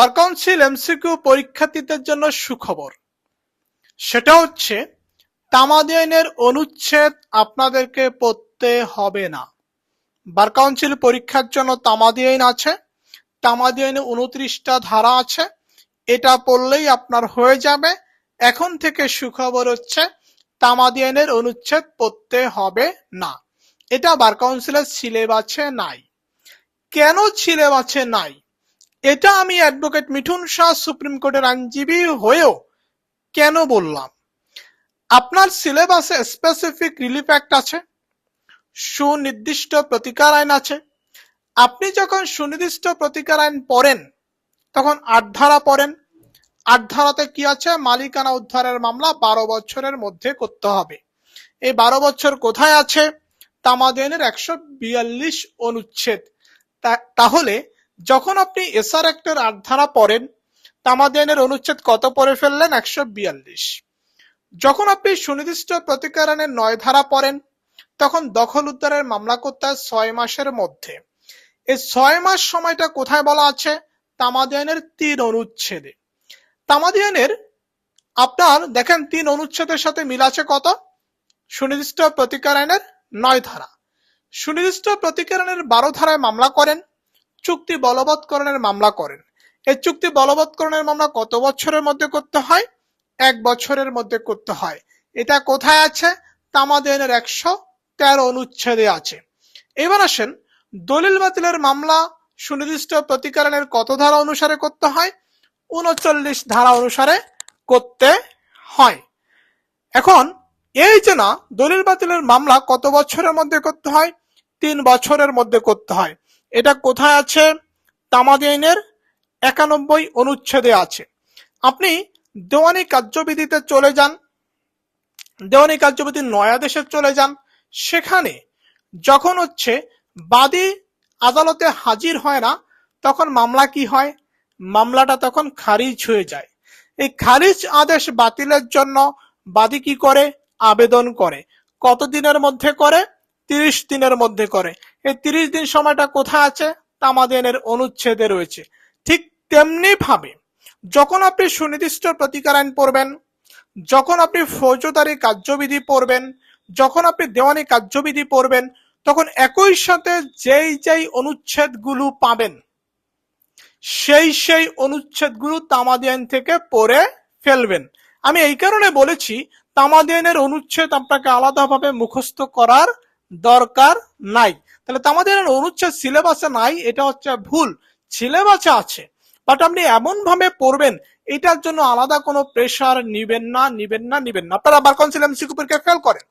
বার council MCQ পরীক্ষার্থীদের জন্য সুখবর। সেটা হচ্ছে তামাদি আইনের অনুচ্ছেদ আপনাদেরকে পড়তে হবে না। বার কাউন্সিল পরীক্ষার জন্য তামাদি আইন আছে তামাদি আইনে উনত্রিশটা ধারা আছে, এটা পড়লেই আপনার হয়ে যাবে। এখন থেকে সুখবর হচ্ছে তামাদি আইনের অনুচ্ছেদ পড়তে হবে না। এটা বার কাউন্সিলের সিলেবাসে নাই। কেন সিলেবাসে নাই? এটা আমি অ্যাডভোকেট মিঠুন শাহ সুপ্রিম কোর্টের আইনজীবী হয়েও কেন বললাম? আপনার সিলেবাসে স্পেসিফিক রিলিফ অ্যাক্ট আছে, সুনির্দিষ্ট প্রতিকার আইন আছে। আপনি যখন সুনির্দিষ্ট প্রতিকার আইন পড়েন, তখন আট ধারা পড়েন। আট ধারাতে কি আছে? মালিকানা উদ্ধারের মামলা বারো বছরের মধ্যে করতে হবে। এই বারো বছর কোথায় আছে? তামাদেনের একশো বিয়াল্লিশ অনুচ্ছেদ। তাহলে যখন আপনি এসআর অ্যাক্টের আট ধারা পড়েন তামাদেনের অনুচ্ছেদ কত পড়ে ফেললেন? একশো বিয়াল্লিশ। যখন আপনি সুনির্দিষ্ট প্রতিকারণের নয় ধারা পড়েন, তখন দখল উদ্ধারের মামলা করতে হয় ছয় মাসের মধ্যে। এই ছয় মাস সময়টা কোথায় বলা আছে? তামাদিয়ানের তিন অনুচ্ছেদে। তামাদিয়ানের আপনার, দেখেন, তিন অনুচ্ছেদের সাথে মিল আছে কত? সুনির্দিষ্ট প্রতিকার আইনের নয় ধারা। সুনির্দিষ্ট প্রতিকার আইনের বারো ধারায় মামলা করেন চুক্তি বলবৎকরণের মামলা করেন। এই চুক্তি বলবৎকরণের মামলা কত বছরের মধ্যে করতে হয়? এক বছরের মধ্যে করতে হয়। এটা কোথায় আছে? তামাদেনের একশো তেরো অনুচ্ছেদে আছে। এবার আসেন, দলিল বাতিলের মামলা সুনির্দিষ্ট প্রতিকারণের কত ধারা অনুসারে করতে হয়? উনচল্লিশ ধারা অনুসারে করতে হয়। এখন, এই যে না, দলিল বাতিলের মামলা কত বছরের মধ্যে করতে হয়? তিন বছরের মধ্যে করতে হয়। এটা কোথায় আছে? তামাদি আইনের একানব্বই অনুচ্ছেদে আছে। আপনি দেওয়ানি কার্যবিধিতে চলে যান, দেওয়ানি কার্যবিধি নয়াদেশে চলে যান। সেখানে যখন হচ্ছে বাদী আদালতে হাজির হয় না, তখন মামলা কি হয়? মামলাটা তখন খারিজ হয়ে যায়। এই খারিজ আদেশ বাতিলের জন্য বাদী কি করে? আবেদন করে। কত দিনের মধ্যে করে? তিরিশ দিনের মধ্যে করে। এই তিরিশ দিন সময়টা কোথায় আছে? তামাদেনের অনুচ্ছেদে রয়েছে। ঠিক তেমনি ভাবে যখন আপনি সুনির্দিষ্ট প্রতিকার আইন পড়বেন, যখন আপনি ফৌজদারি কার্যবিধি পড়বেন, যখন আপনি দেওয়ানি কার্যবিধি পড়বেন, তখন একই সাথে যেই যেই অনুচ্ছেদগুলো পাবেন, সেই সেই অনুচ্ছেদগুলো তামাদি আইন থেকে পড়ে ফেলবেন। আমি এই কারণে বলেছি তামাদি আইনের অনুচ্ছেদ আপনাকে আলাদাভাবে মুখস্থ করার দরকার নাই। তাহলে তামাদি আইনের অনুচ্ছেদ সিলেবাসে নাই, এটা হচ্ছে ভুল। সিলেবাসে আছে বাট আপনি এমন ভাবে পড়বেন, এটার জন্য আলাদা কোনো প্রেশার নিবেন না নিবেন না নিবেন না। আপনারা বার কাউন্সিল এমসিকিউ পরীক্ষা ফেল করেন?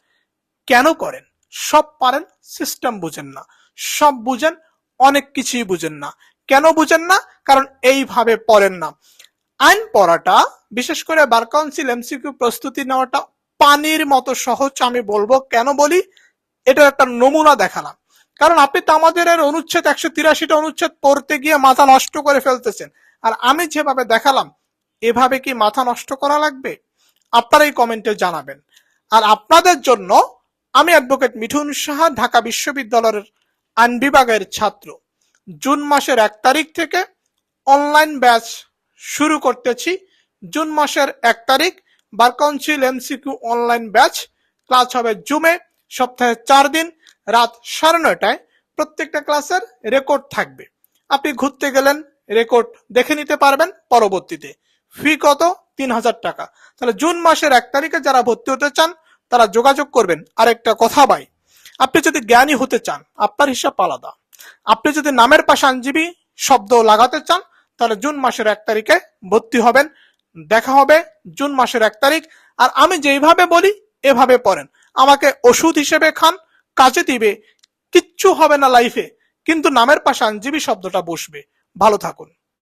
কেন করেন? সব পারেন সিস্টেম বুঝেন না। সব বুঝেন, অনেক কিছুই বুঝেন না। কেন বুঝেন না? কারণ এইভাবে পড়েন না। আইন পড়াটা, বিশেষ করে বার কাউন্সিল এমসিকিউ প্রস্তুতি নেওয়াটা পানির মতো সহজ, আমি বলব। কেন বলি? এটার একটা নমুনা দেখালাম। কারণ আপনি তো আমাদের এর অনুচ্ছেদ একশো তিরাশিটা অনুচ্ছেদ পড়তে গিয়ে মাথা নষ্ট করে ফেলতেছেন। আর আমি যেভাবে দেখালাম, এভাবে কি মাথা নষ্ট করা লাগবে? আপনারা আপনারাই কমেন্টে জানাবেন। আর আপনাদের জন্য আমি অ্যাডভোকেট মিঠুন সাহা, ঢাকা বিশ্ববিদ্যালয়ের আইন বিভাগের ছাত্র। জুন মাসের এক তারিখ থেকে অনলাইন ব্যাচ শুরু করতেছি। জুন মাসের এক তারিখ bar council MCQ online batch. Class হবে জুমে, সপ্তাহে চার দিন। রাত সাড়ে নয়টায় প্রত্যেকটা ক্লাসের রেকর্ড থাকবে। আপনি ঘুরতে গেলেন, রেকর্ড দেখে নিতে পারবেন পরবর্তীতে। ফি কত? তিন হাজার টাকা। তাহলে জুন মাসের এক তারিখে যারা ভর্তি হতে চান, তারা যোগাযোগ করবেন। আরেকটা কথা ভাই, আপনি যদি জ্ঞানী হতে চান, আপনার হিসাব আলাদা। আপনি যদি নামের পাশে আইনজীবী শব্দ লাগাতে চান, তাহলে জুন মাসের এক তারিখে ভর্তি হবেন। দেখা হবে জুন মাসের এক তারিখ। আর আমি যেইভাবে বলি, এভাবে পড়েন। আমাকে ওষুধ হিসেবে খান কাজে দিবে কিচ্ছু হবে না লাইফে কিন্তু নামের পাশে আইনজীবী শব্দটা বসবে। ভালো থাকুন।